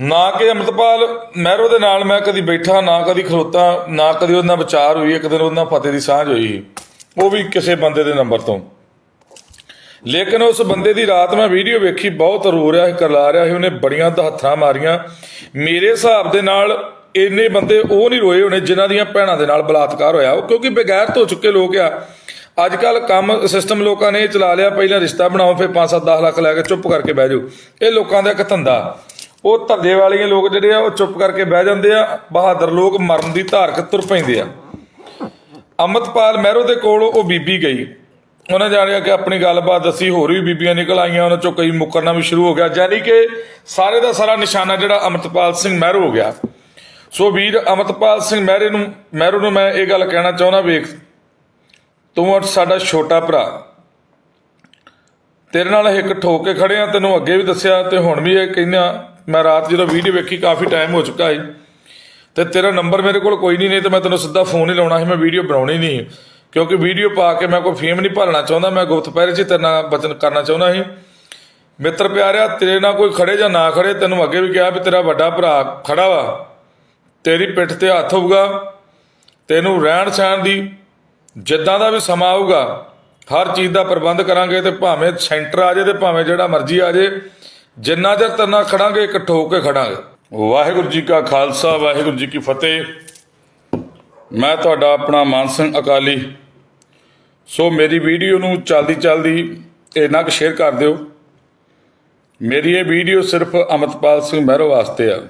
ਨਾ ਕਿ ਅਮਰਤਪਾਲ ਮਹਿਰੋ ਦੇ ਨਾਲ ਮੈਂ ਕਦੀ ਬੈਠਾ, ਨਾ ਕਦੀ ਖਲੋਤਾ, ਨਾ ਕਦੀ ਉਹਦੇ ਨਾਲ ਵਿਚਾਰ ਹੋਈ, ਇੱਕ ਦਿਨ ਉਹਦੇ ਨਾਲ ਫਤਿਹ ਦੀ ਸਾਂਝ ਹੋਈ। ਉਹ ਵੀ ਕਿਸੇ ਬੰਦੇ ਦੇ ਨੰਬਰ ਤੋਂ। ਲੇਕਿਨ ਉਸ ਬੰਦੇ ਦੀ ਰਾਤ ਮੈਂ ਵੀਡੀਓ ਵੇਖੀ, ਬਹੁਤ ਰੋ ਰਿਹਾ ਸੀ, ਕਰਲਾ ਰਿਹਾ ਸੀ, ਉਹਨੇ ਬੜੀਆਂ ਹੱਥਾਂ ਮਾਰੀਆਂ। ਮੇਰੇ ਹਿਸਾਬ ਦੇ ਨਾਲ ਇੰਨੇ ਬੰਦੇ ਉਹ ਨਹੀਂ ਰੋਏ ਹੋਣੇ ਜਿਨ੍ਹਾਂ ਦੀਆਂ ਭੈਣਾਂ ਦੇ ਨਾਲ ਬਲਾਤਕਾਰ ਹੋਇਆ। ਉਹ ਕਿਉਂਕਿ ਬਗੈਰ ਹੋ ਚੁੱਕੇ ਲੋਕ ਆ। ਅੱਜ ਕੱਲ ਕੰਮ ਸਿਸਟਮ ਲੋਕਾਂ ਨੇ ਚਲਾ ਲਿਆ, ਪਹਿਲਾਂ ਰਿਸ਼ਤਾ ਬਣਾਓ, ਫਿਰ 5-7 10 ਲੱਖ ਲੈ ਕੇ ਚੁੱਪ ਕਰਕੇ ਬਹਿ ਜਾਓ। ਇਹ ਲੋਕਾਂ ਦਾ ਇੱਕ ਧੰਦਾ। ਉਹ ਧੰਦੇ ਵਾਲੀਆਂ ਲੋਕ ਜਿਹੜੇ ਆ, ਉਹ ਚੁੱਪ ਕਰਕੇ ਬਹਿ ਜਾਂਦੇ ਆ, ਬਹਾਦਰ ਲੋਕ ਮਰਨ ਦੀ ਧਾਰਕ ਤੁਰ ਪੈਂਦੇ ਆ। ਅਮਰਤਪਾਲ ਮਹਿਰੋ ਦੇ ਕੋਲ ਉਹ ਬੀਬੀ ਗਈ। ਉਹਨਾਂ ਜਾਣਿਆ ਕਿ ਆਪਣੀ ਗੱਲਬਾਤ ਦੱਸੀ, ਹੋਰ ਵੀ ਬੀਬੀਆਂ ਨਿਕਲ ਆਈਆਂ, ਉਹਨਾਂ ਚੋਂ ਕਈ ਮੁੱਕਰਨਾ ਵੀ ਸ਼ੁਰੂ ਹੋ ਗਿਆ। ਯਾਨੀ ਕਿ ਸਾਰੇ ਦਾ ਸਾਰਾ ਨਿਸ਼ਾਨਾ ਜਿਹੜਾ ਅਮਰਤਪਾਲ ਸਿੰਘ ਮਹਿਰੋ ਹੋ ਗਿਆ। ਸੋ ਵੀਰ ਅਮਰਤਪਾਲ ਸਿੰਘ ਮਹਿਰੇ ਨੂੰ, ਮਹਿਰੂ ਨੂੰ ਮੈਂ ਇਹ ਗੱਲ ਕਹਿਣਾ ਚਾਹੁੰਦਾ, ਵੇਖ, ਤੂੰ ਅੱਜ ਸਾਡਾ ਛੋਟਾ ਭਰਾ। ਤੇਰੇ ਨਾਲ ਇੱਕ ਠੋਕ ਕੇ ਖੜੇ ਆ, ਤੈਨੂੰ ਅੱਗੇ ਵੀ ਦੱਸਿਆ ਤੇ ਹੁਣ ਵੀ ਇਹ ਕਹਿੰਦਾ ਮੈਂ ਰਾਤ ਜਦੋਂ ਵੀਡੀਓ ਵੇਖੀ, ਕਾਫੀ ਟਾਈਮ ਹੋ ਚੁੱਕਾ ਹੈ ਤੇ ਤੇਰਾ ਨੰਬਰ ਮੇਰੇ ਕੋਲ ਕੋਈ ਨਹੀਂ ਨਹੀਂ ਤੇ ਮੈਂ ਤੈਨੂੰ ਸਿੱਧਾ ਫੋਨ ਹੀ ਲਾਉਣਾ ਸੀ, ਮੈਂ ਵੀਡੀਓ ਬਣਾਉਣੀ ਨਹੀਂ ਕਿਉਂਕਿ ਵੀਡੀਓ ਪਾ ਕੇ ਮੈਂ ਕੋਈ ਫੇਮ ਨਹੀਂ ਭਾਲਣਾ ਚਾਹੁੰਦਾ, ਮੈਂ ਗੁਪਤ ਪਹਿਰੇ 'ਚ ਤੇਰੇ ਨਾਲ ਬਚਨ ਕਰਨਾ ਚਾਹੁੰਦਾ ਸੀ। ਮਿੱਤਰ ਪਿਆਰਿਆ, ਤੇਰੇ ਨਾਲ ਕੋਈ ਖੜੇ ਜਾਂ ਨਾ ਖੜੇ, ਤੈਨੂੰ ਅੱਗੇ ਵੀ ਕਿਹਾ ਵੀ ਤੇਰਾ ਵੱਡਾ ਭਰਾ ਖੜਾ ਵਾ। ਤੇਰੀ ਪਿੱਠ ਤੇ ਹੱਥ ਹੋਊਗਾ। ਤੈਨੂੰ ਰਹਿਣ ਸਹਿਣ ਦੀ ਜਿੱਦਾਂ ਦਾ ਵੀ ਸਮਾਂ ਆਊਗਾ, ਹਰ ਚੀਜ਼ ਦਾ ਪ੍ਰਬੰਧ ਕਰਾਂਗੇ ਤੇ ਭਾਵੇਂ ਸੈਂਟਰ ਆ ਜੇ ਤੇ ਭਾਵੇਂ ਜਿਹੜਾ ਮਰਜ਼ੀ ਆ ਜੇ ਜਿੰਨਾ ਚਿਰ ਤਰਨਾ ਖੜਾਂਗੇ ਇਕੱਠ ਹੋ ਕੇ ਖੜਾਂਗੇ। ਵਾਹਿਗੁਰੂ ਜੀ ਕਾ ਖਾਲਸਾ, ਵਾਹਿਗੁਰੂ ਜੀ ਕੀ ਫਤਿਹ। ਮੈਂ ਤੁਹਾਡਾ ਆਪਣਾ ਮਾਨ ਸਿੰਘ ਅਕਾਲੀ। ਸੋ ਮੇਰੀ ਵੀਡੀਓ ਨੂੰ ਚਲਦੀ ਚਲਦੀ ਇਹਨਾਂ ਕੁ ਸ਼ੇਅਰ ਕਰ ਦਿਓ। ਮੇਰੀ ਇਹ ਵੀਡੀਓ ਸਿਰਫ ਅਮਰਤਪਾਲ ਸਿੰਘ ਮਹਿਰੋ ਵਾਸਤੇ ਆ।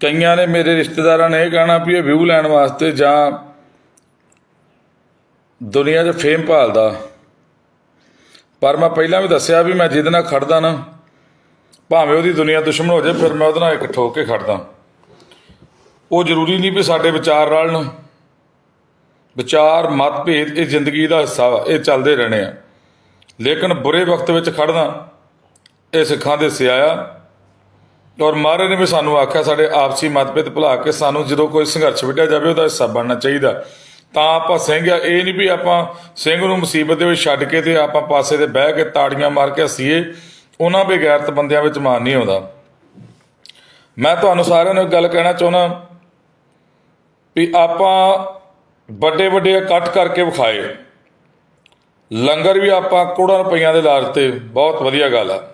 ਕਈਆਂ ਨੇ ਮੇਰੇ ਰਿਸ਼ਤੇਦਾਰਾਂ ਨੇ ਇਹ ਕਹਿਣਾ ਵੀ ਇਹ ਵਿਊ ਲੈਣ ਵਾਸਤੇ ਜਾਂ ਦੁਨੀਆ 'ਚ ਫੇਮ ਭਾਲਦਾ। ਪਰ ਮੈਂ ਪਹਿਲਾਂ ਵੀ ਦੱਸਿਆ ਵੀ ਮੈਂ ਜਿਹਦੇ ਨਾਲ ਖੜਦਾ ਨਾ, ਭਾਵੇਂ ਉਹਦੀ ਦੁਨੀਆ ਦੁਸ਼ਮਣ ਹੋ ਜਾਏ, ਫਿਰ ਮੈਂ ਉਹਦੇ ਨਾਲ ਇੱਕ ਠੋਕ ਕੇ ਖੜਦਾ। ਉਹ ਜ਼ਰੂਰੀ ਨਹੀਂ ਵੀ ਸਾਡੇ ਵਿਚਾਰ ਰਲਣ। ਵਿਚਾਰ, ਮਤਭੇਦ ਇਹ ਜ਼ਿੰਦਗੀ ਦਾ ਹਿੱਸਾ ਵਾ, ਇਹ ਚੱਲਦੇ ਰਹਿਣੇ ਆ। ਲੇਕਿਨ ਬੁਰੇ ਵਕਤ ਵਿੱਚ ਖੜਨਾ, ਇਹ ਸਿੱਖਾਂ ਦੇ ਸਿਆਇਆ। ਔਰ ਮਹਾਰਾਜ ਨੇ ਵੀ ਸਾਨੂੰ ਆਖਿਆ, ਸਾਡੇ ਆਪਸੀ ਮਤਭੇਦ ਭੁਲਾ ਕੇ ਸਾਨੂੰ ਜਦੋਂ ਕੋਈ ਸੰਘਰਸ਼ ਵਿੱਢਿਆ ਜਾਵੇ, ਉਹਦਾ ਹਿੱਸਾ ਬਣਨਾ ਚਾਹੀਦਾ। ਤਾਂ ਆਪਾਂ ਸਿੰਘ ਆ, ਇਹ ਨਹੀਂ ਵੀ ਆਪਾਂ ਸਿੰਘ ਨੂੰ ਮੁਸੀਬਤ ਦੇ ਵਿੱਚ ਛੱਡ ਕੇ ਤੇ ਆਪਾਂ ਪਾਸੇ ਤੇ ਬਹਿ ਕੇ ਤਾੜੀਆਂ ਮਾਰ ਕੇ ਹੱਸੀਏ। ਉਹਨਾਂ ਬੇਗੈਰਤ ਬੰਦਿਆਂ ਵਿੱਚ ਮਾਨ ਨਹੀਂ ਆਉਂਦਾ। ਮੈਂ ਤੁਹਾਨੂੰ ਸਾਰਿਆਂ ਨੂੰ ਇੱਕ ਗੱਲ ਕਹਿਣਾ ਚਾਹੁੰਦਾ ਵੀ ਆਪਾਂ ਵੱਡੇ ਵੱਡੇ ਇਕੱਠ ਕਰਕੇ ਵਿਖਾਏ। ਲੰਗਰ ਵੀ ਆਪਾਂ ਕਰੋੜਾਂ ਰੁਪਈਆਂ ਦੇ ਲਾਜ ਤੇ, ਬਹੁਤ ਵਧੀਆ ਗੱਲ ਆ।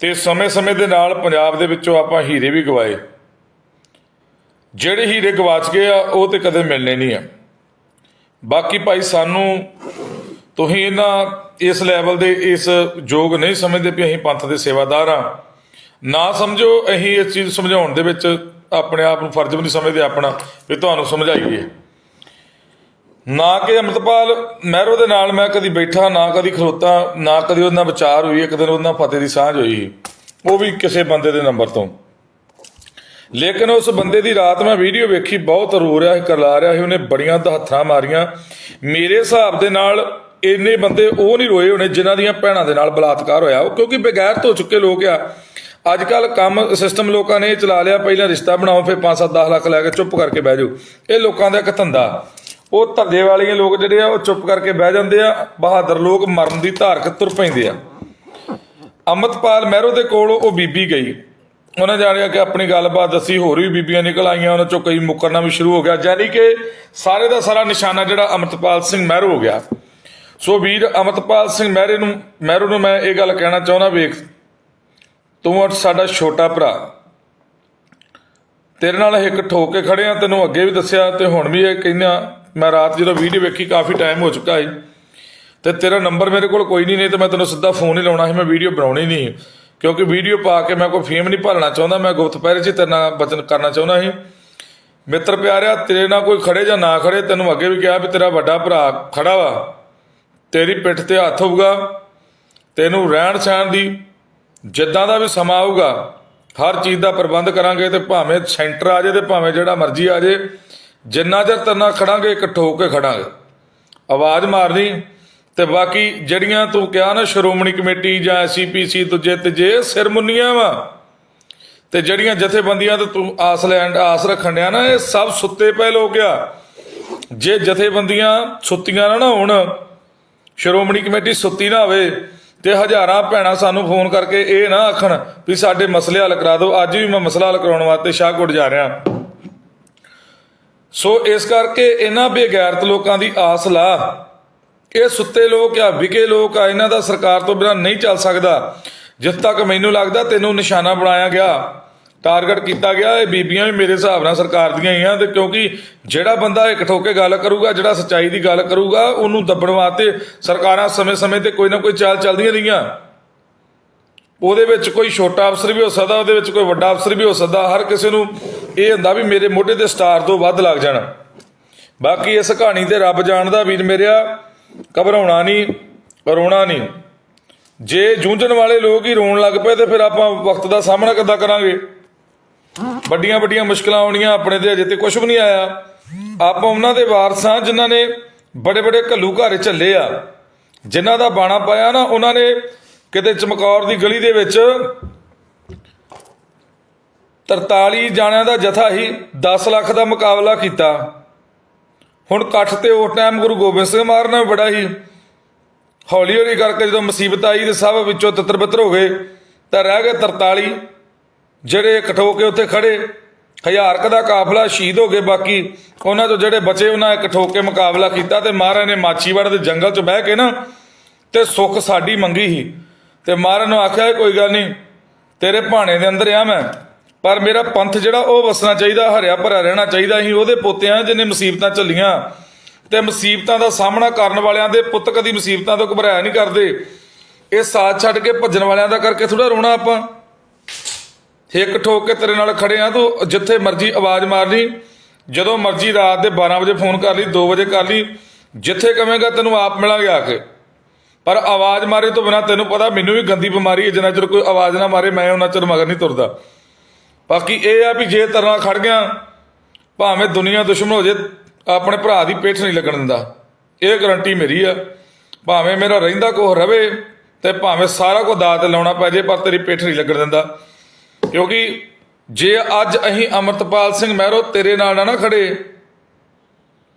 ਤੇ ਸਮੇਂ-ਸਮੇਂ ਦੇ ਨਾਲ ਪੰਜਾਬ ਦੇ ਵਿੱਚੋਂ ਆਪਾਂ ਹੀਰੇ ਵੀ ਗਵਾਏ। ਜਿਹੜੇ ਹੀਰੇ ਗਵਾਚ ਗਏ ਆ, ਉਹ ਤੇ ਕਦੇ ਮਿਲਣੇ ਨਹੀਂ ਆ। ਬਾਕੀ ਭਾਈ ਸਾਨੂੰ ਤੁਸੀਂ ਇਹਨਾਂ ਇਸ ਲੈਵਲ ਦੇ ਇਸ ਯੋਗ ਨਹੀਂ ਸਮਝਦੇ ਵੀ ਅਸੀਂ ਪੰਥ ਦੇ ਸੇਵਾਦਾਰ ਆ। ਨਾ ਸਮਝੋ, ਅਸੀਂ ਇਸ ਚੀਜ਼ ਸਮਝਾਉਣ ਦੇ ਵਿੱਚ ਆਪਣੇ ਆਪ ਨੂੰ ਫਰਜ਼ ਵੀ ਨਹੀਂ ਸਮਝਦੇ ਆਪਣਾ, ਵੀ ਤੁਹਾਨੂੰ ਸਮਝਾਈਏ। ਨਾ ਕਿ ਅਮਰਤਪਾਲ ਮਹਿਰੋ ਦੇ ਨਾਲ ਮੈਂ ਕਦੀ ਬੈਠਾ, ਨਾ ਕਦੀ ਖਲੋਤਾ, ਨਾ ਕਦੀ ਉਹਦੇ ਨਾਲ ਵਿਚਾਰ ਹੋਈ, ਇੱਕ ਦਿਨ ਉਹਦੇ ਨਾਲ ਫਤਿਹ ਦੀ ਸਾਂਝ ਹੋਈ। ਉਹ ਵੀ ਕਿਸੇ ਬੰਦੇ ਦੇ ਨੰਬਰ ਤੋਂ। ਲੇਕਿਨ ਉਸ ਬੰਦੇ ਦੀ ਰਾਤ ਮੈਂ ਵੀਡੀਓ ਵੇਖੀ, ਬਹੁਤ ਰੋ ਰਿਹਾ ਸੀ, ਕਰਲਾ ਰਿਹਾ ਸੀ, ਉਹਨੇ ਬੜੀਆਂ ਹੱਥਾਂ ਮਾਰੀਆਂ। ਮੇਰੇ ਹਿਸਾਬ ਦੇ ਨਾਲ ਇੰਨੇ ਬੰਦੇ ਉਹ ਨਹੀਂ ਰੋਏ ਹੋਣੇ ਜਿਨ੍ਹਾਂ ਦੀਆਂ ਭੈਣਾਂ ਦੇ ਨਾਲ ਬਲਾਤਕਾਰ ਹੋਇਆ। ਉਹ ਕਿਉਂਕਿ ਬਗੈਰ ਹੋ ਚੁੱਕੇ ਲੋਕ ਆ। ਅੱਜ ਕੱਲ ਕੰਮ ਸਿਸਟਮ ਲੋਕਾਂ ਨੇ ਚਲਾ ਲਿਆ, ਪਹਿਲਾਂ ਰਿਸ਼ਤਾ ਬਣਾਓ, ਫਿਰ 5-7 10 ਲੱਖ ਲੈ ਕੇ ਚੁੱਪ ਕਰਕੇ ਬਹਿ ਜਾਓ। ਇਹ ਲੋਕਾਂ ਦਾ ਇੱਕ ਧੰਦਾ। ਉਹ ਧੰਦੇ ਵਾਲੀਆਂ ਲੋਕ ਜਿਹੜੇ ਆ, ਉਹ ਚੁੱਪ ਕਰਕੇ ਬਹਿ ਜਾਂਦੇ ਆ। ਬਹਾਦਰ ਲੋਕ ਮਰਨ ਦੀ ਧਾਰਕ ਤੁਰ ਪੈਂਦੇ ਆ। ਅਮਰਤਪਾਲ ਮਹਿਰੋ ਦੇ ਕੋਲ ਉਹ ਬੀਬੀ ਗਈ। ਉਹਨਾਂ ਜਾਣਿਆ ਕਿ ਆਪਣੀ ਗੱਲਬਾਤ ਦੱਸੀ, ਹੋਰ ਵੀ ਬੀਬੀਆਂ ਨਿਕਲ ਆਈਆਂ, ਉਹਨਾਂ ਚੋਂ ਕਈ ਮੁੱਕਰਨਾ ਵੀ ਸ਼ੁਰੂ ਹੋ ਗਿਆ। ਯਾਨੀ ਕਿ ਸਾਰੇ ਦਾ ਸਾਰਾ ਨਿਸ਼ਾਨਾ ਜਿਹੜਾ ਅਮਰਤਪਾਲ ਸਿੰਘ ਮਹਿਰੂ ਹੋ ਗਿਆ। ਸੋ ਵੀਰ ਅਮਰਤਪਾਲ ਸਿੰਘ ਮਹਿਰੇ ਨੂੰ ਮਹਿਰੋ ਨੂੰ ਮੈਂ ਇਹ ਗੱਲ ਕਹਿਣਾ ਚਾਹੁੰਦਾ, ਵੇਖ। ਤੂੰ ਅੱਜ ਸਾਡਾ ਛੋਟਾ ਭਰਾ। ਤੇਰੇ ਨਾਲ ਇੱਕ ਠੋਕ ਕੇ ਖੜੇ ਆ, ਤੈਨੂੰ ਅੱਗੇ ਵੀ ਦੱਸਿਆ ਤੇ ਹੁਣ ਵੀ ਇਹ ਕਹਿੰਦਾ, ਮੈਂ ਰਾਤ ਜਦੋਂ ਵੀਡੀਓ ਵੇਖੀ, ਕਾਫੀ ਟਾਈਮ ਹੋ ਚੁੱਕਾ ਹੈ ਤੇ ਤੇਰਾ ਨੰਬਰ ਮੇਰੇ ਕੋਲ ਕੋਈ ਨਹੀਂ ਨਹੀਂ ਤੇ ਮੈਂ ਤੈਨੂੰ ਸਿੱਧਾ ਫੋਨ ਹੀ ਲਾਉਣਾ ਸੀ, ਮੈਂ ਵੀਡੀਓ ਬਣਾਉਣੀ ਨਹੀਂ ਕਿਉਂਕਿ ਵੀਡੀਓ ਪਾ ਕੇ ਮੈਂ ਕੋਈ ਫੇਮ ਨਹੀਂ ਭਾਲਣਾ ਚਾਹੁੰਦਾ, ਮੈਂ ਗੁਪਤ ਪਹਿਰੇ 'ਚ ਤੇਰੇ ਨਾਲ ਬਚਨ ਕਰਨਾ ਚਾਹੁੰਦਾ ਸੀ। ਮਿੱਤਰ ਪਿਆਰਿਆ, ਤੇਰੇ ਨਾਲ ਕੋਈ ਖੜੇ ਜਾਂ ਨਾ ਖੜੇ, ਤੈਨੂੰ ਅੱਗੇ ਵੀ ਕਿਹਾ ਵੀ ਤੇਰਾ ਵੱਡਾ ਭਰਾ ਖੜਾ ਵਾ। ਤੇਰੀ ਪਿੱਠ ਤੇ ਹੱਥ ਹੋਊਗਾ, ਤੈਨੂੰ ਰਹਿਣ ਸਹਿਣ ਦੀ ਜਿੱਦਾਂ ਦਾ ਵੀ ਸਮਾਂ ਆਊਗਾ, ਹਰ ਚੀਜ਼ ਦਾ ਪ੍ਰਬੰਧ ਕਰਾਂਗੇ ਤੇ ਭਾਵੇਂ ਸੈਂਟਰ ਆ ਜੇ ਤੇ ਭਾਵੇਂ ਜਿਹੜਾ ਮਰਜ਼ੀ ਆ ਜੇ, ਜਿੰਨਾ ਚਿਰ ਤਰਨਾ ਖੜਾਂਗੇ, ਇਕੱਠੋ ਹੋ ਕੇ ਖੜਾਂਗੇ। ਆਵਾਜ਼ ਮਾਰਨੀ ਤੇ ਬਾਕੀ ਜਿਹੜੀਆਂ ਤੂੰ ਕਿਹਾ ਨਾ, ਸ਼੍ਰੋਮਣੀ ਕਮੇਟੀ ਜਾਂ ਐਸਪੀਸੀ ਦੂਜੇ ਤੀਜੇ ਸਿਰ ਵਾ। ਤੇ ਜਿਹੜੀਆਂ ਜਥੇਬੰਦੀਆਂ ਤੇ ਤੂੰ ਆਸ ਲੈਣ, ਆਸ ਰੱਖਣ ਡਿਆ ਨਾ, ਇਹ ਸਭ ਸੁੱਤੇ ਪਏ ਲੋਕ ਆ। ਜੇ ਜਥੇਬੰਦੀਆਂ ਸੁੱਤੀਆਂ ਨਾ ਨਾ ਹੋਣ, ਸ਼੍ਰੋਮਣੀ ਕਮੇਟੀ ਸੁੱਤੀ ਨਾ ਹੋਵੇ, ਤੇ ਹਜ਼ਾਰਾਂ ਭੈਣਾਂ ਸਾਨੂੰ ਫੋਨ ਕਰਕੇ ਇਹ ਨਾ ਆਖਣ ਵੀ ਸਾਡੇ ਮਸਲੇ ਹੱਲ ਕਰਾ ਦਿਓ। ਅੱਜ ਵੀ ਮੈਂ ਮਸਲਾ ਹੱਲ ਕਰਾਉਣ ਵਾਸਤੇ ਸ਼ਾਹਕੋਟ ਜਾ ਰਿਹਾ। ਸੋ ਇਸ ਕਰਕੇ ਇਹਨਾਂ ਬੇਗੈਰਤ ਲੋਕਾਂ ਦੀ ਆਸ ਲਾ। ਇਹ ਸੁੱਤੇ ਲੋਕ ਆ ਵਿਕੇ ਲੋਕ ਆ, ਇਹਨਾਂ ਦਾ ਸਰਕਾਰ ਤੋਂ ਬਿਨਾਂ ਨਹੀਂ ਚੱਲ ਸਕਦਾ। ਜਿੱਥੇ ਤੱਕ ਮੈਨੂੰ ਲੱਗਦਾ ਤੈਨੂੰ ਨਿਸ਼ਾਨਾ ਬਣਾਇਆ ਗਿਆ, ਟਾਰਗੇਟ ਕੀਤਾ ਗਿਆ, ਇਹ ਬੀਬੀਆਂ ਵੀ ਮੇਰੇ ਹਿਸਾਬ ਨਾਲ ਸਰਕਾਰ ਦੀਆਂ ਹੀ ਆ ਤੇ ਕਿਉਂਕਿ ਜਿਹੜਾ ਬੰਦਾ ਇੱਕ ਠੋਕੇ ਗੱਲ ਕਰੂਗਾ, ਜਿਹੜਾ ਸੱਚਾਈ ਦੀ ਗੱਲ ਕਰੂਗਾ, ਉਹਨੂੰ ਦੱਬਣ ਵਾਸਤੇ ਸਰਕਾਰਾਂ ਸਮੇਂ-ਸਮੇਂ ਤੇ ਕੋਈ ਨਾ ਕੋਈ ਚਾਲ ਚੱਲਦੀਆਂ ਰਹੀਆਂ। ਉਹਦੇ ਵਿੱਚ ਕੋਈ ਛੋਟਾ ਅਫਸਰ ਵੀ ਹੋ ਸਕਦਾ, ਉਹਦੇ ਵਿੱਚ ਕੋਈ ਵੱਡਾ ਅਫਸਰ ਵੀ ਹੋ ਸਕਦਾ, ਹਰ ਕਿਸੇ ਨੂੰ ਇਹ ਹੁੰਦਾ ਵੀ ਮੇਰੇ ਮੋਢੇ ਤੇ ਸਟਾਰ ਤੋਂ ਵੱਧ ਲੱਗ ਜਾਣਾ। ਬਾਕੀ ਇਸ ਕਹਾਣੀ ਤੇ ਰੱਬ ਜਾਣਦਾ ਵੀਰ ਮੇਰਿਆ ਘਬਰਾਉਣਾ ਨਹੀਂ, ਰੋਣਾ ਨਹੀਂ। ਜੇ ਜੂਝਣ ਵਾਲੇ ਲੋਕ ਹੀ ਰੋਣ ਲੱਗ ਪਏ ਤੇ ਫਿਰ ਆਪਾਂ ਵਕਤ ਦਾ ਸਾਹਮਣਾ ਕਿੱਦਾਂ ਕਰਾਂਗੇ? ਵੱਡੀਆਂ ਵੱਡੀਆਂ ਮੁਸ਼ਕਲਾਂ ਆਉਣੀਆਂ ਆਪਣੇ ਤੇ, ਅਜੇ ਤੇ ਕੁਝ ਵੀ ਨਹੀਂ ਆਇਆ। ਆਪਾਂ ਉਹਨਾਂ ਦੇ ਵਾਰਸਾਂ ਜਿਨ੍ਹਾਂ ਨੇ ਬੜੇ ਬੜੇ ਘੱਲੂ ਘਾਰੇ ਝੱਲੇ ਆ, ਜਿਨ੍ਹਾਂ ਦਾ ਬਾਣਾ ਪਾਇਆ ਨਾ, ਉਹਨਾਂ ਨੇ ਕਿਤੇ ਚਮਕੌਰ ਦੀ ਗਲੀ ਦੇ ਵਿੱਚ 43 ਜਾਣਿਆਂ ਦਾ ਜਥਾ ਹੀ 10 ਲੱਖ ਦਾ ਮੁਕਾਬਲਾ ਕੀਤਾ। ਹੁਣ ਇਕੱਠ ਤੇ ਉਸ ਟਾਈਮ ਗੁਰੂ ਗੋਬਿੰਦ ਸਿੰਘ ਮਹਾਰਾਜ ਨੇ ਬੜਾ ਹੀ ਹੌਲੀ ਹੌਲੀ ਕਰਕੇ ਜਦੋਂ ਮੁਸੀਬਤ ਆਈ ਤੇ ਸਭ ਵਿੱਚੋਂ ਤਿੱਤਰ ਬਿੱਤਰ ਹੋ ਗਏ, ਤਾਂ ਰਹਿ ਗਏ 43 ਜਿਹੜੇ ਇਕੱਠ ਕੇ ਉੱਥੇ ਖੜੇ ਹਜ਼ਾਰ ਕ ਦਾ ਕਾਫਲਾ ਸ਼ਹੀਦ ਹੋ ਗਏ, ਬਾਕੀ ਉਹਨਾਂ ਤੋਂ ਜਿਹੜੇ ਬਚੇ ਉਹਨਾਂ ਇਕੱਠ ਹੋ ਕੇ ਮੁਕਾਬਲਾ ਕੀਤਾ ਤੇ ਮਹਾਰਾਜ ਨੇ ਮਾਛੀਵਾੜ ਦੇ ਜੰਗਲ 'ਚ ਬਹਿ ਕੇ ਨਾ ਤੇ ਸੁੱਖ ਸਾਡੀ ਮੰਗੀ ਸੀ। ਤੇ ਮਹਾਰਾਜ ਨੂੰ ਆਖਿਆ, ਕੋਈ ਗੱਲ ਨਹੀਂ, ਤੇਰੇ ਭਾਣੇ ਦੇ ਅੰਦਰ ਆ ਮੈਂ। ਪਰ ਮੇਰਾ ਪੰਥ ਜਿਹੜਾ ਉਹ ਵਸਣਾ ਚਾਹੀਦਾ, ਹਰਿਆ ਭਰਿਆ ਰਹਿਣਾ ਚਾਹੀਦਾ ਸੀ ਉਹਦੇ ਪੋਤਿਆਂ ਜਿਹਨੇ ਮੁਸੀਬਤਾਂ ਝੱਲੀਆਂ। ਤੇ ਮੁਸੀਬਤਾਂ ਦਾ ਸਾਹਮਣਾ ਕਰਨ ਵਾਲਿਆਂ ਦੇ ਪੁੱਤ ਕਦੀ ਮੁਸੀਬਤਾਂ ਤੋਂ ਘਬਰਾਇਆ ਨਹੀਂ ਕਰਦੇ। ਇਹ ਸਾਥ ਛੱਡ ਕੇ ਭੱਜਣ ਵਾਲਿਆਂ ਦਾ ਕਰਕੇ ਥੋੜਾ ਰੋਣਾ ਆਪਾਂ। ਇੱਕ ਠੋਕ ਕੇ ਤੇਰੇ ਨਾਲ ਖੜੇ ਆ, ਤੂੰ ਜਿੱਥੇ ਮਰਜ਼ੀ ਆਵਾਜ਼ ਮਾਰਨੀ ਜਦੋਂ ਮਰਜ਼ੀ ਰਾਤ ਦੇ 12 ਵਜੇ ਫੋਨ ਕਰ ਲਈ 2 ਵਜੇ ਕਰ ਲਈ, ਜਿੱਥੇ ਕਵੇਂਗਾ ਤੈਨੂੰ ਆਪ ਮਿਲਾਂਗੇ ਆ ਕੇ। ਪਰ ਆਵਾਜ਼ ਮਾਰੇ ਤੋਂ ਬਿਨਾ ਤੈਨੂੰ ਪਤਾ, ਮੈਨੂੰ ਵੀ ਗੰਦੀ ਬਿਮਾਰੀ ਹੈ, ਜਿੰਨਾ ਚਿਰ ਕੋਈ ਆਵਾਜ਼ ਨਾ ਮਾਰੇ, ਮੈਂ ਉਹਨਾਂ ਚਿਰ ਮਗਰ ਨਹੀਂ ਤੁਰਦਾ। ਬਾਕੀ ਇਹ ਆ ਵੀ ਜੇ ਤਰ੍ਹਾਂ ਖੜ ਗਿਆ, ਭਾਵੇਂ ਦੁਨੀਆ ਦੁਸ਼ਮਣ ਹੋ ਜੇ, ਆਪਣੇ ਭਰਾ ਦੀ ਪੇਠ ਨਹੀਂ ਲੱਗਣ ਦਿੰਦਾ। ਇਹ ਗਰੰਟੀ ਮੇਰੀ ਆ। ਭਾਵੇਂ ਮੇਰਾ ਰਹਿੰਦਾ ਕੋਹ ਰਵੇ ਤੇ ਭਾਵੇਂ ਸਾਰਾ ਕੁਝ ਦਾਅ ਲਾਉਣਾ ਪੈ ਜੇ, ਪਰ ਤੇਰੀ ਪੇਠ ਨਹੀਂ ਲੱਗਣ ਦਿੰਦਾ। ਕਿਉਂਕਿ ਜੇ ਅੱਜ ਅਸੀਂ ਅਮਰਤਪਾਲ ਸਿੰਘ ਮਹਿਰੋ ਤੇਰੇ ਨਾਲ ਨਾ ਨਾ ਖੜੇ,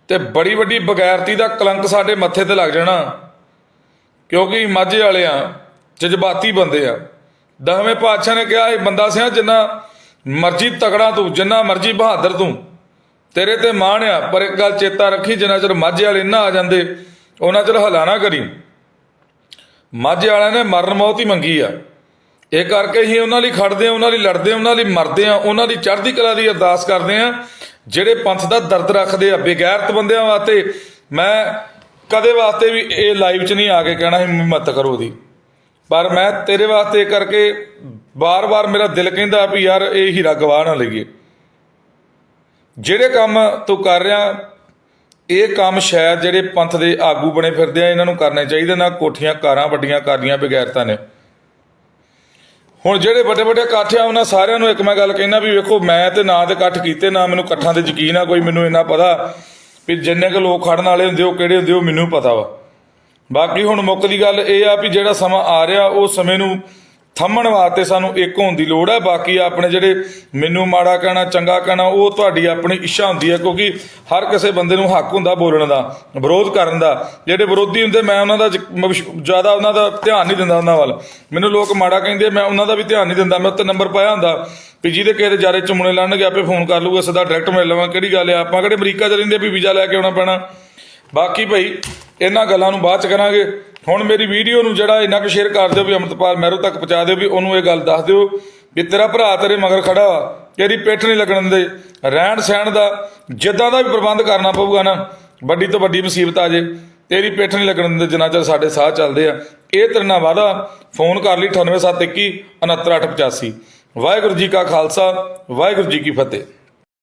ਤੇ ਬੜੀ ਵੱਡੀ ਬਗੈਰਤੀ ਦਾ ਕਲੰਕ ਸਾਡੇ ਮੱਥੇ ਤੇ ਲੱਗ ਜਾਣਾ। ਕਿਉਂਕਿ ਮਾਝੇ ਵਾਲੇ ਆ, ਜਜ਼ਬਾਤੀ ਬੰਦੇ ਆ। ਦਸਵੇਂ ਪਾਤਸ਼ਾਹ ਨੇ ਕਿਹਾ, ਇਹ ਬੰਦਾ ਸਿਆ ਜਿੰਨਾ ਮਰਜ਼ੀ ਤਗੜਾ ਤੂੰ, ਜਿੰਨਾ ਮਰਜ਼ੀ ਬਹਾਦਰ ਤੂੰ। ਤੇਰੇ ਤੇ ਮਾਣ ਆ, ਪਰ ਇੱਕ ਗੱਲ ਚੇਤਾ ਰੱਖੀ, ਜਿੰਨਾ ਚਿਰ ਮਾਝੇ ਵਾਲੇ ਨਾ ਆ ਜਾਂਦੇ, ਉਹਨਾਂ ਚਿਰ ਹਲਾ ਨਾ ਕਰੀ। ਮਾਝੇ ਵਾਲਿਆਂ ਨੇ ਮਰਨ ਮੌਤ ਹੀ ਮੰਗੀ ਆ। ਇਹ ਕਰਕੇ ਹੀ ਉਹਨਾਂ ਲਈ ਖੜਦੇ ਆ, ਉਹਨਾਂ ਲਈ ਲੜਦੇ ਆ, ਉਹਨਾਂ ਲਈ ਮਰਦੇ ਆ, ਉਹਨਾਂ ਦੀ ਚੜ੍ਹਦੀ ਕਲਾ ਦੀ ਅਰਦਾਸ ਕਰਦੇ ਆ। ਜਿਹੜੇ ਪੰਥ ਦਾ ਦਰਦ ਰੱਖਦੇ ਆ, ਬੇਗੈਰਤ ਬੰਦਿਆਂ ਵਾਸਤੇ, ਮੈਂ ਕਦੇ ਵਾਸਤੇ ਵੀ ਇਹ ਲਾਈਵ 'ਚ ਨਹੀਂ ਆ ਕੇ ਕਹਿਣਾ ਸੀ ਹਿੰਮਤ ਕਰੋ ਉਹਦੀ। ਪਰ ਮੈਂ ਤੇਰੇ ਵਾਸਤੇ ਕਰਕੇ ਵਾਰ ਵਾਰ ਮੇਰਾ ਦਿਲ ਕਹਿੰਦਾ ਵੀ ਯਾਰ ਇਹ ਹੀਰਾ ਗਵਾ ਨਾ ਲਈਏ। ਜਿਹੜੇ ਕੰਮ ਤੂੰ ਕਰ ਰਿਹਾ, ਇਹ ਕੰਮ ਸ਼ਾਇਦ ਜਿਹੜੇ ਪੰਥ ਦੇ ਆਗੂ ਬਣੇ ਫਿਰਦੇ ਆ, ਇਹਨਾਂ ਨੂੰ ਕਰਨੇ ਚਾਹੀਦੇ ਨਾ ਕੋਠੀਆਂ, ਕਾਰਾਂ ਵੱਡੀਆਂ ਕਰਦੀਆਂ ਬਗੈਰਤਾ ਨੇ। ਹੁਣ ਜਿਹੜੇ ਵੱਡੇ ਵੱਡੇ ਇਕੱਠ ਆ, ਉਹਨਾਂ ਸਾਰਿਆਂ ਨੂੰ ਇੱਕ ਮੈਂ ਗੱਲ ਕਹਿਣਾ ਵੀ ਵੇਖੋ, ਮੈਂ ਤੇ ਨਾ ਤੇ ਇਕੱਠ ਕੀਤੇ, ਨਾ ਮੈਨੂੰ ਇਕੱਠਾਂ ਤੇ ਯਕੀਨ ਆ, ਕੋਈ ਮੈਨੂੰ ਇੰਨਾ ਪਤਾ ਵੀ ਜਿੰਨੇ ਕੁ ਲੋਕ ਖੜਨ ਵਾਲੇ ਹੁੰਦੇ, ਉਹ ਕਿਹੜੇ ਹੁੰਦੇ, ਉਹ ਮੈਨੂੰ ਪਤਾ ਵਾ। ਬਾਕੀ ਹੁਣ ਮੁੱਕ ਦੀ ਗੱਲ ਇਹ ਆ ਵੀ ਜਿਹੜਾ ਸਮਾਂ ਆ ਰਿਹਾ, ਉਹ ਸਮੇਂ ਨੂੰ ਥੰਮਣ ਵਾਸਤੇ ਸਾਨੂੰ ਇੱਕ ਹੋਣ ਦੀ ਲੋੜ ਹੈ। ਬਾਕੀ ਆਪਣੇ ਜਿਹੜੇ ਮੈਨੂੰ ਮਾੜਾ ਕਹਿਣਾ, ਚੰਗਾ ਕਹਿਣਾ, ਉਹ ਤੁਹਾਡੀ ਆਪਣੀ ਇੱਛਾ ਹੁੰਦੀ ਹੈ, ਕਿਉਂਕਿ ਹਰ ਕਿਸੇ ਬੰਦੇ ਨੂੰ ਹੱਕ ਹੁੰਦਾ ਬੋਲਣ ਦਾ, ਵਿਰੋਧ ਕਰਨ ਦਾ। ਜਿਹੜੇ ਵਿਰੋਧੀ ਹੁੰਦੇ, ਮੈਂ ਉਹਨਾਂ ਦਾ ਜ਼ਿਆਦਾ ਉਹਨਾਂ ਦਾ ਧਿਆਨ ਨਹੀਂ ਦਿੰਦਾ ਉਹਨਾਂ ਵੱਲ। ਮੈਨੂੰ ਲੋਕ ਮਾੜਾ ਕਹਿੰਦੇ, ਮੈਂ ਉਹਨਾਂ ਦਾ ਵੀ ਧਿਆਨ ਨਹੀਂ ਦਿੰਦਾ। ਮੈਂ ਉੱਤੇ ਨੰਬਰ ਪਾਇਆ ਹੁੰਦਾ ਵੀ ਜਿਹਦੇ ਕਿਸੇ ਦੇ ਜਾਰੇ ਚੁੰਮਣੇ ਲੜਨਗੇ, ਆਪੇ ਫੋਨ ਕਰ ਲੂਗਾ ਸਿੱਧਾ ਡਾਇਰੈਕਟ ਮਿਲ ਲਵਾਂ। ਕਿਹੜੀ ਗੱਲ ਆ ਆਪਾਂ ਕਿਹੜੇ ਅਮਰੀਕਾ ਚ ਰਹਿੰਦੇ ਵੀ ਵੀਜ਼ਾ ਲੈ ਕੇ ਆਉਣਾ ਪੈਣਾ। ਬਾਕੀ ਭਾਈ, ਇਹਨਾਂ ਗੱਲਾਂ ਨੂੰ ਬਾਅਦ ਚ ਕਰਾਂਗੇ। ਹੁਣ ਮੇਰੀ ਵੀਡੀਓ ਨੂੰ ਜਿਹੜਾ ਇੰਨਾ ਕੁ ਸ਼ੇਅਰ ਕਰ ਦਿਓ ਵੀ ਅਮਰਤਪਾਲ ਮਹਿਰੂ ਤੱਕ ਪਹੁੰਚਾ ਦਿਓ, ਵੀ ਉਹਨੂੰ ਇਹ ਗੱਲ ਦੱਸ ਦਿਓ ਵੀ ਤੇਰਾ ਭਰਾ ਤੇਰੇ ਮਗਰ ਖੜਾ ਵਾ, ਤੇਰੀ ਪਿੱਠ ਨਹੀਂ ਲੱਗਣ ਦੇ ਰਹਿਣ ਸਹਿਣ ਦਾ ਜਿੱਦਾਂ ਦਾ ਵੀ ਪ੍ਰਬੰਧ ਕਰਨਾ ਪਊਗਾ ਨਾ, ਵੱਡੀ ਤੋਂ ਵੱਡੀ ਮੁਸੀਬਤ ਆ ਜੇ। ਤੇਰੀ ਪਿੱਠ ਨਹੀਂ ਲੱਗਣ ਦਿੰਦੇ ਜਿੰਨਾ ਚਿਰ ਸਾਡੇ ਸਾਹ ਚੱਲਦੇ ਆ। ਇਹ ਤੇਰੇ ਨਾਲ ਵਾਦਾ ਫੋਨ ਕਰ ਲਈ 98721 69885 ਵਾਹਿਗੁਰੂ ਜੀ ਕਾ ਖਾਲਸਾ, ਵਾਹਿਗੁਰੂ ਜੀ ਕੀ ਫਤਿਹ।